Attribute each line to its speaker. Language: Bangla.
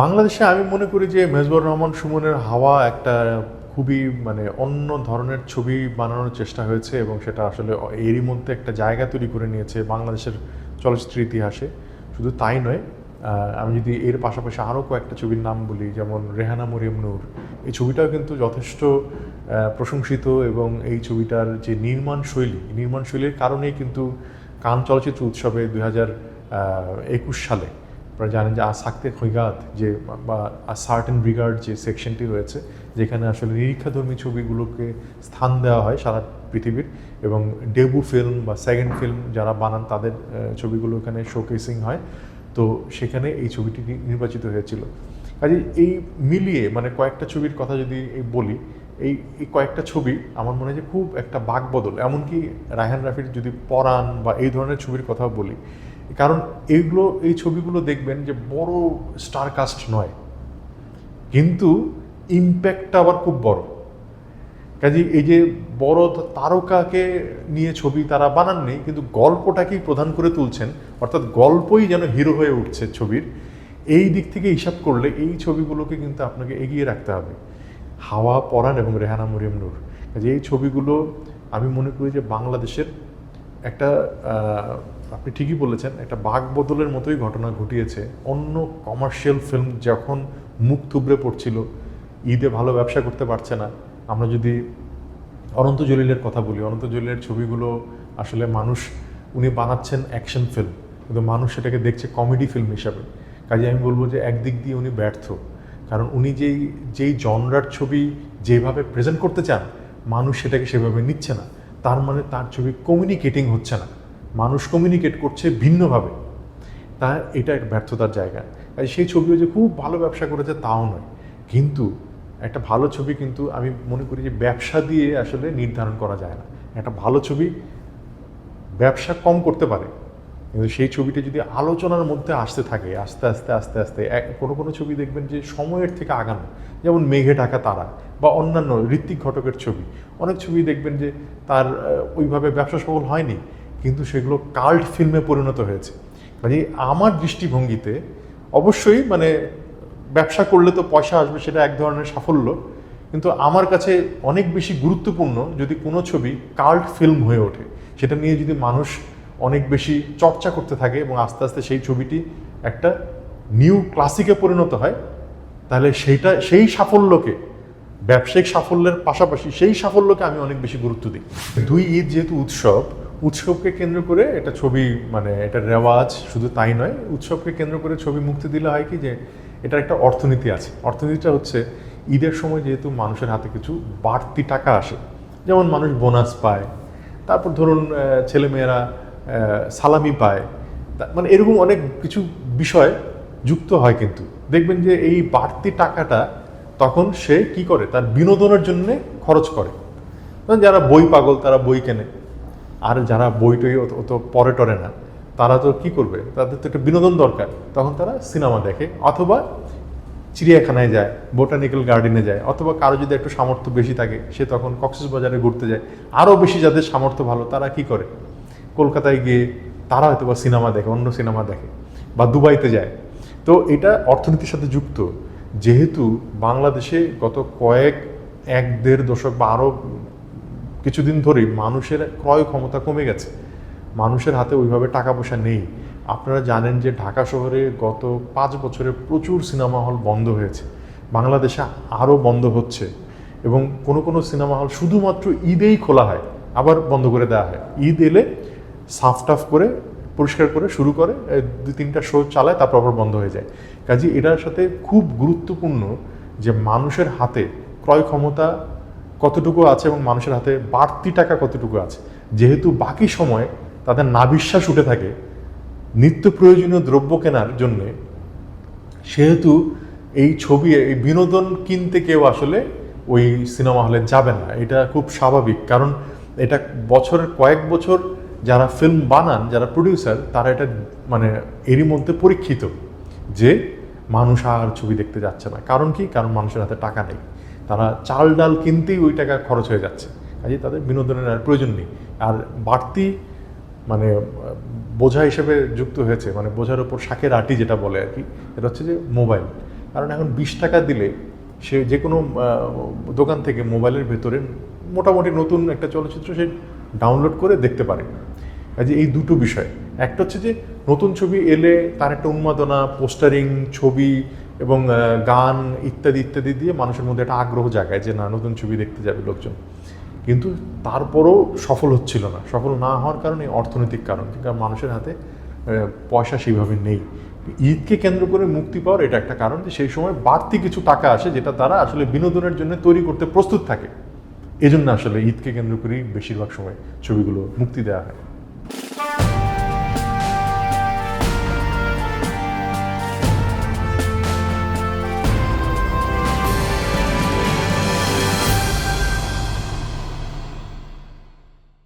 Speaker 1: বাংলাদেশে আমি মনে করি যে মেজবুর রহমান সুমনের হাওয়া একটা খুবই মানে অন্য ধরনের ছবি বানানোর চেষ্টা হয়েছে এবং সেটা আসলে এরই মধ্যে একটা জায়গা তৈরি করে নিয়েছে বাংলাদেশের চলচ্চিত্র ইতিহাসে। শুধু তাই নয় আমি যদি এর পাশাপাশি আরও কয়েকটা ছবির নাম বলি, যেমন রেহানা মরিয়ম নূর। এই ছবিটাও কিন্তু যথেষ্ট প্রশংসিত এবং এই ছবিটার যে নির্মাণ শৈলী, নির্মাণ শৈলীর কারণেই কিন্তু কান চলচ্চিত্র উৎসবে দুই হাজার একুশ সালে আপনারা জানেন যে আসাক্তে খৈগাত যে, বা সার্ট সার্টেন ব্রিগার্ড যে সেকশনটি রয়েছে, যেখানে আসলে নিরীক্ষাধর্মী ছবিগুলোকে স্থান দেওয়া হয় সারা পৃথিবীর এবং ডেবু ফিল্ম বা সেকেন্ড ফিল্ম যারা বানান তাদের ছবিগুলো এখানে শোকেসিং হয়। তো সেখানে এই ছবিটি নির্বাচিত হয়েছিল। কাজে এই মিলিয়ে মানে কয়েকটা ছবির কথা যদি বলি, এই এই কয়েকটা ছবি আমার মনে হয় যে খুব একটা বাকবদল। এমনকি রায়হান রাফির যদি পরাণ বা এই ধরনের ছবির কথা বলি কারণ এইগুলো এই ছবিগুলো দেখবেন যে বড় স্টার কাস্ট নয়। কিন্তু ইম্প্যাক্টটা আবার খুব বড়। কাজে এই যে বড় তারকাকে নিয়ে ছবি তারা বানাননি, কিন্তু গল্পটাকেই প্রধান করে তুলছেন, অর্থাৎ গল্পই যেন হিরো হয়ে উঠছে ছবির, এই দিক থেকে হিসাব করলে এই ছবিগুলোকে কিন্তু আপনাকে এগিয়ে রাখতে হবে। হাওয়া, পরাণ এবং রেহানা মরিয়ম নূর। কাজে এই ছবিগুলো আমি মনে করি যে বাংলাদেশের একটা আপনি ঠিকই বলেছেন, একটা বাঘ বদলের মতোই ঘটনা ঘটিয়েছে। অন্য কমার্শিয়াল ফিল্ম যখন মুখ থুবড়ে পড়ছিল, ঈদে ভালো ব্যবসা করতে পারছে না। আমরা যদি অনন্ত জলিলের কথা বলি, অনন্ত জলিলের ছবিগুলো আসলে মানুষ, উনি বানাচ্ছেন অ্যাকশন ফিল্ম কিন্তু মানুষ সেটাকে দেখছে কমেডি ফিল্ম হিসাবে। কাজে আমি বলব যে একদিক দিয়ে উনি ব্যর্থ। কারণ উনি যেই যেই জনরার ছবি যেভাবে প্রেজেন্ট করতে চান, মানুষ সেটাকে সেভাবে নিচ্ছে না। তার মানে তার ছবি কমিউনিকেটিং হচ্ছে না। মানুষ কমিউনিকেট করছে ভিন্নভাবে, তা এটা এক ব্যর্থতার জায়গা। কাজে সেই ছবিও যে খুব ভালো ব্যবসা করেছে তাও নয়। কিন্তু একটা ভালো ছবি কিন্তু আমি মনে করি যে ব্যবসা দিয়ে আসলে নির্ধারণ করা যায় না। একটা ভালো ছবি ব্যবসা কম করতে পারে। কিন্তু সেই ছবিটা যদি আলোচনার মধ্যে আসতে থাকে, আস্তে আস্তে আস্তে আস্তে, এক, কোনো কোনো ছবি দেখবেন যে সময়ের থেকে আগানো। যেমন মেঘে ঢাকা তারা বা অন্যান্য ঋত্বিক ঘটকের ছবি। অনেক ছবি দেখবেন যে তার ওইভাবে ব্যবসা সফল হয়নি। কিন্তু সেগুলো কাল্ট ফিল্মে পরিণত হয়েছে। কাজে আমার দৃষ্টিভঙ্গিতে অবশ্যই মানে ব্যবসা করলে তো পয়সা আসবে সেটা এক ধরনের সাফল্য, কিন্তু আমার কাছে অনেক বেশি গুরুত্বপূর্ণ যদি কোনো ছবি কাল্ট ফিল্ম হয়ে ওঠে, সেটা নিয়ে যদি মানুষ অনেক বেশি চর্চা করতে থাকে এবং আস্তে আস্তে সেই ছবিটি একটা নিউ ক্লাসিকে পরিণত হয়, তাহলে সেইটা, সেই সাফল্যকে, ব্যবসায়িক সাফল্যের পাশাপাশি সেই সাফল্যকে আমি অনেক বেশি গুরুত্ব দিই। দুই ঈদ যেহেতু উৎসব উৎসবকে কেন্দ্র করে এটা ছবি মানে এটা রেওয়াজ, শুধু তাই নয়, উৎসবকে কেন্দ্র করে ছবি মুক্তি দিলে হয় কি যে এটার একটা অর্থনীতি আছে। অর্থনীতিটা হচ্ছে ঈদের সময় যেহেতু মানুষের হাতে কিছু বাড়তি টাকা আসে, যেমন মানুষ বোনাস পায়, তারপর ধরুন ছেলেমেয়েরা সালামি পায় মানে এরকম অনেক কিছু বিষয় যুক্ত হয় কিন্তু। দেখবেন যে এই বাড়তি টাকাটা তখন সে কি করে? তার বিনোদনের জন্য খরচ করে। যারা বই পাগল, তারা বই কেনে। আর যারা বই টই অত পরে টরে না, তারা তো কি করবে? তাদের তো একটা বিনোদন দরকার। তখন তারা সিনেমা দেখে, অথবা চিড়িয়াখানায় যায়, বোটানিক্যাল গার্ডেনে যায়, অথবা কারও যদি একটু সামর্থ্য বেশি থাকে, সে তখন কক্সবাজারে ঘুরতে যায়। আরও বেশি যাদের সামর্থ্য ভালো, তারা কি করে? কলকাতায় গিয়ে তারা হয়তো বা সিনেমা দেখে, অন্য সিনেমা দেখে, বা দুবাইতে যায়। তো এটা অর্থনীতির সাথে যুক্ত। যেহেতু বাংলাদেশে গত কয়েক, এক দেড় দশক বা আরও কিছুদিন ধরেই মানুষের ক্রয় ক্ষমতা কমে গেছে। মানুষের হাতে ওইভাবে টাকা পয়সা নেই। আপনারা জানেন যে ঢাকা শহরে গত পাঁচ বছরে প্রচুর সিনেমা হল বন্ধ হয়েছে। বাংলাদেশে আরও বন্ধ হচ্ছে এবং কোনো কোনো সিনেমা হল শুধুমাত্র ঈদেই খোলা হয়, আবার বন্ধ করে দেওয়া হয়। ঈদ এলে সাফ টাফ করে, পরিষ্কার করে শুরু করে দু তিনটা শো চালায়, তারপর আবার বন্ধ হয়ে যায়। কাজে এটার সাথে খুব গুরুত্বপূর্ণ যে মানুষের হাতে ক্রয় ক্ষমতা কতটুকু আছে এবং মানুষের হাতে বাড়তি টাকা কতটুকু আছে। যেহেতু বাকি সময় তাদের নাবিশ্বাস উঠে থাকে নিত্য প্রয়োজনীয় দ্রব্য কেনার জন্যে, সেহেতু এই ছবি, এই বিনোদন কিনতে কেউ আসলে ওই সিনেমা হলে যাবে না। এটা খুব স্বাভাবিক। কারণ এটা বছরের কয়েক বছর যারা ফিল্ম বানান, যারা প্রডিউসার তারা এটা মানে এরই মধ্যে পরীক্ষিত যে মানুষ আর ছবি দেখতে যাচ্ছে না। কারণ কি? কারণ মানুষের হাতে টাকা নেই। তারা চাল ডাল কিনতেই ওই টাকা খরচ হয়ে যাচ্ছে। কাজে তাদের বিনোদনের আর প্রয়োজন নেই। আর বাড়তি মানে বোঝা হিসেবে যুক্ত হয়েছে মানে বোঝার ওপর শাকের আটি যেটা বলে আর কি এটা হচ্ছে যে মোবাইল। কারণ এখন বিশ টাকা দিলে সে যে কোনো দোকান থেকে মোবাইলের ভেতরে মোটামুটি নতুন একটা চলচ্চিত্র সে ডাউনলোড করে দেখতে পারে। কাজে এই দুটো বিষয়। একটা হচ্ছে যে নতুন ছবি এলে তার একটা উন্মাদনা, পোস্টারিং, ছবি এবং গান ইত্যাদি ইত্যাদি দিয়ে মানুষের মধ্যে একটা আগ্রহ জাগায় যে না, নতুন ছবি দেখতে যাবে লোকজন। কিন্তু তারপরও সফল হচ্ছিল না। সফল না হওয়ার কারণে অর্থনৈতিক কারণ। কারণ মানুষের হাতে পয়সা সেইভাবে নেই। ঈদকে কেন্দ্র করে মুক্তি পাওয়ার এটা একটা কারণ যে সেই সময় বাড়তি কিছু টাকা আসে যেটা তারা আসলে বিনোদনের জন্য তৈরি করতে প্রস্তুত থাকে। এজন্য আসলে ঈদকে কেন্দ্র করেই বেশিরভাগ সময় ছবিগুলো মুক্তি দেওয়া হয়।